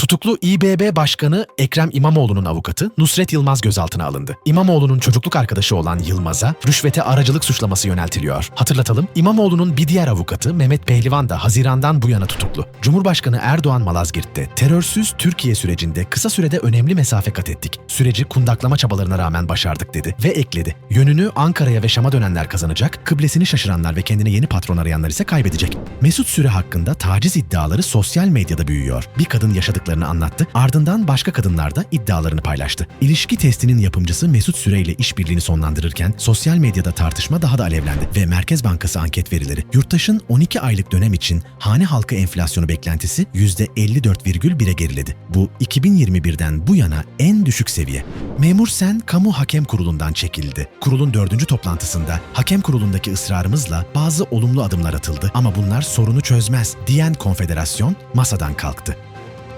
Tutuklu İBB Başkanı Ekrem İmamoğlu'nun avukatı Nusret Yılmaz gözaltına alındı. İmamoğlu'nun çocukluk arkadaşı olan Yılmaz'a rüşvete aracılık suçlaması yöneltiliyor. Hatırlatalım, İmamoğlu'nun bir diğer avukatı Mehmet Pehlivan da Haziran'dan bu yana tutuklu. Cumhurbaşkanı Erdoğan Malazgirt'te terörsüz Türkiye sürecinde kısa sürede önemli mesafe kat ettik. Süreci kundaklama çabalarına rağmen başardık dedi ve ekledi. Yönünü Ankara'ya ve Şam'a dönenler kazanacak, kıblesini şaşıranlar ve kendine yeni patron arayanlar ise kaybedecek. Mesut Süre hakkında taciz iddiaları sosyal medyada büyüyor. Bir kadın yaşadıklarını anlattı, ardından başka kadınlar da iddialarını paylaştı. İlişki testinin yapımcısı Mesut Süre ile işbirliğini sonlandırırken sosyal medyada tartışma daha da alevlendi ve Merkez Bankası anket verileri yurttaşın 12 aylık dönem için hane halkı enflasyonu beklentisi %54,1'e geriledi. Bu 2021'den bu yana en düşük seviye. Memur Sen Kamu Hakem Kurulu'ndan çekildi. Kurulun dördüncü toplantısında hakem kurulundaki ısrarımızla bazı olumlu adımlar atıldı ama bunlar sorunu çözmez diyen konfederasyon masadan kalktı.